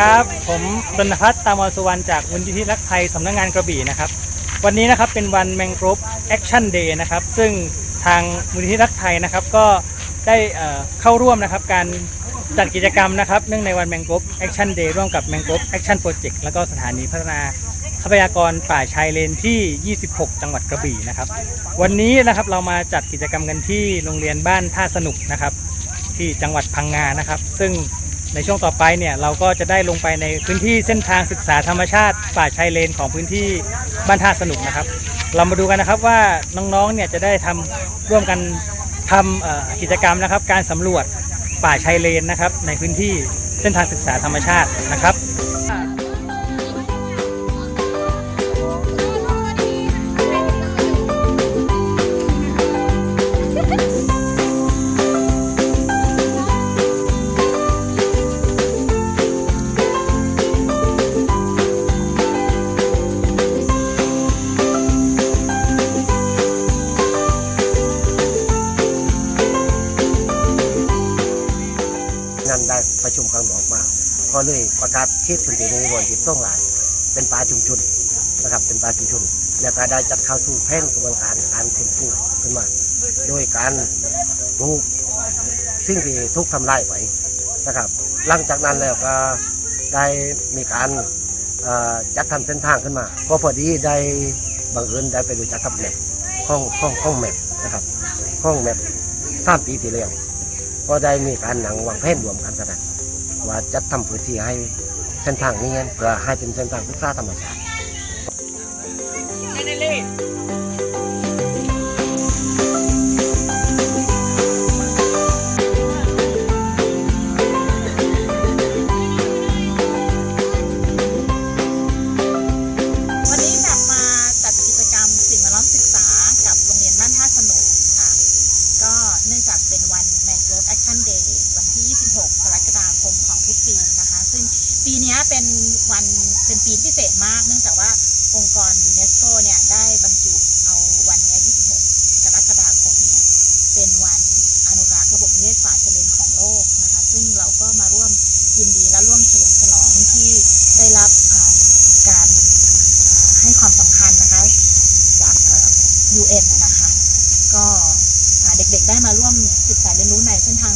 ครับ ผมดนพัฒน์ตามอสุวรรณจากมูลนิธิรักไทยสำนักงานกระบี่นะครับ วันนี้นะครับเป็นวันแมงกร v แอคชั่นเดย์นะครับ ซึ่งทางมูลนิธิรักไทยนะครับ ก็ได้เข้าร่วมนะครับการจัดกิจกรรมนะครับ เนื่องในวันแมงกร v แอคชั่นเดย์ร่วมกับแมงกร v แอคชั่นโปรเจกต์แล้วก็สถานีพัฒนาทรัพยากรป่าชายเลนที่ 26 จังหวัดกระบี่นะครับ วันนี้นะครับเรามาจัดกิจกรรมกันที่โรงเรียนบ้านท่าสนุกนะครับ ที่จังหวัดพังงานะครับ ซึ่ง ในช่วงต่อไปเนี่ยเราก็จะได้ลงไปในพื้นที่เส้นทางศึกษาธรรมชาติ ป่าชายเลนของพื้นที่บ้านท่าสนุกนะครับ เรามาดูกันนะครับว่าน้องๆเนี่ยจะได้ทำร่วมกันทำกิจกรรมนะครับ การสำรวจป่าชายเลนนะครับ ในพื้นที่เส้นทางศึกษาธรรมชาตินะครับ็เลยประกาศเขตพื้นที่นี้วันที่ต้องหลาย เป็นป่าชุมชนนะครับเป็นป่าชุมชนแล้วก็ได้จัดเข้าสู่แผนกระบวนการการฟื้นฟูขึ้นมา โดยการปลูกสิ่งที่ทุกทำลายไว้นะครับ หลังจากนั้นแล้วก็ได้มีการจัดทำเส้นทางขึ้นมา ก็พอดีได้บังเอิญได้ไปรู้จักกับแมปห้องห้องห้องแมปนะครับห้องแมปสามปีที่แล้วก็ได้มีการหนังวางแผนรวมกันกัน ว่าจะทำพื้นที่ให้เส้นทางนี้เพื่อให้เป็นเส้นทางศึกษาธรรมชาติ นี้เป็นวันเป็นปีพิเศษมาก เนื่องจากว่าองค์กรยูเนสโกเนี่ยได้บรรจุเอาวันนี้ 26 กรกฎาคมเนี่ยเป็นวันอนุรักษ์ระบบนิเวศศาเฉลิมของโลกนะคะ ซึ่งเราก็มาร่วมยินดีและร่วมเฉลิมฉลองที่ได้รับการให้ความสำคัญนะคะจาก UN นะคะ ก็เด็กๆได้มาร่วมศึกษาเรียนรู้ในเส้นทาง